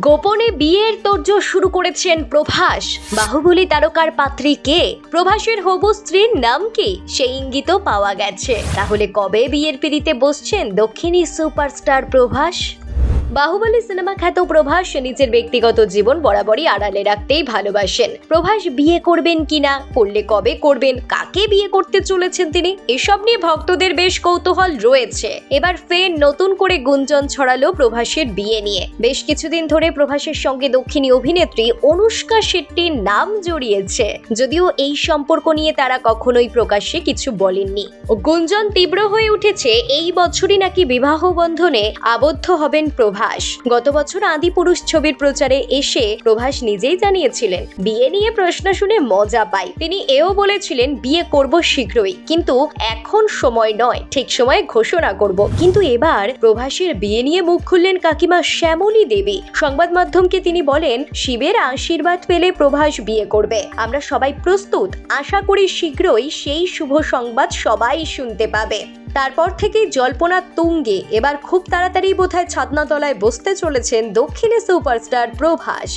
গোপনে বিয়ের তর্জ শুরু করেছেন প্রভাস। বাহুবলী তারকার পাত্রী কে? প্রভাসের হবু স্ত্রীর নাম কি? সেই ইঙ্গিত পাওয়া গেছে। তাহলে কবে বিয়ের পিড়িতে বসছেন দক্ষিণী সুপারস্টার প্রভাস? বাহুবলী সিনেমা খ্যাত প্রভাস নিজের ব্যক্তিগত জীবন বরাবরই আড়ালে রাখতেই ভালোবাসেন। প্রভাস বিয়ে করবেন কিনা, করলে কবে করবেন, কাকে বিয়ে করতে চলেছেন তিনি, এসব নিয়ে ভক্তদের বেশ কৌতূহল রয়েছে। এবার ফের নতুন করে গুঞ্জন ছড়ালো প্রভাসের বিয়ে নিয়ে। বেশ কিছুদিন ধরে প্রভাসের সঙ্গে দক্ষিণী অভিনেত্রী অনুষ্কা শেট্টির নাম জড়িয়েছে। যদিও এই সম্পর্ক নিয়ে তারা কখনোই প্রকাশ্যে কিছু বলেননি। গুঞ্জন তীব্র হয়ে উঠেছে, এই বছরই নাকি বিবাহ বন্ধনে আবদ্ধ হবেন প্রভাস। গত বছর আদিপুরুষ ছবির প্রচারে এসে প্রভাস নিজেই জানিয়েছিলেন, বিয়ে নিয়ে প্রশ্ন শুনে মজা পাই। তিনি এও বলেছিলেন, বিয়ে করব শীঘ্রই, কিন্তু এখন সময় নয়, ঠিক সময়ে ঘোষণা করব। কিন্তু এবার প্রভাসের বিয়ে নিয়ে মুখ খুললেন কাকিমা শ্যামলী দেবী। সংবাদ মাধ্যমকে তিনি বলেন, শিবের আশীর্বাদ পেলে প্রভাস বিয়ে করবে। আমরা সবাই প্রস্তুত, আশা করি শীঘ্রই সেই শুভ সংবাদ সবাই শুনতে পাবে। তারপর থেকেই জল্পনা তুঙ্গে। এবার খুব তাড়াতাড়ি বোধহয় ছাদনাতলায় বসতে চলেছেন দক্ষিণে সুপারস্টার প্রভাস।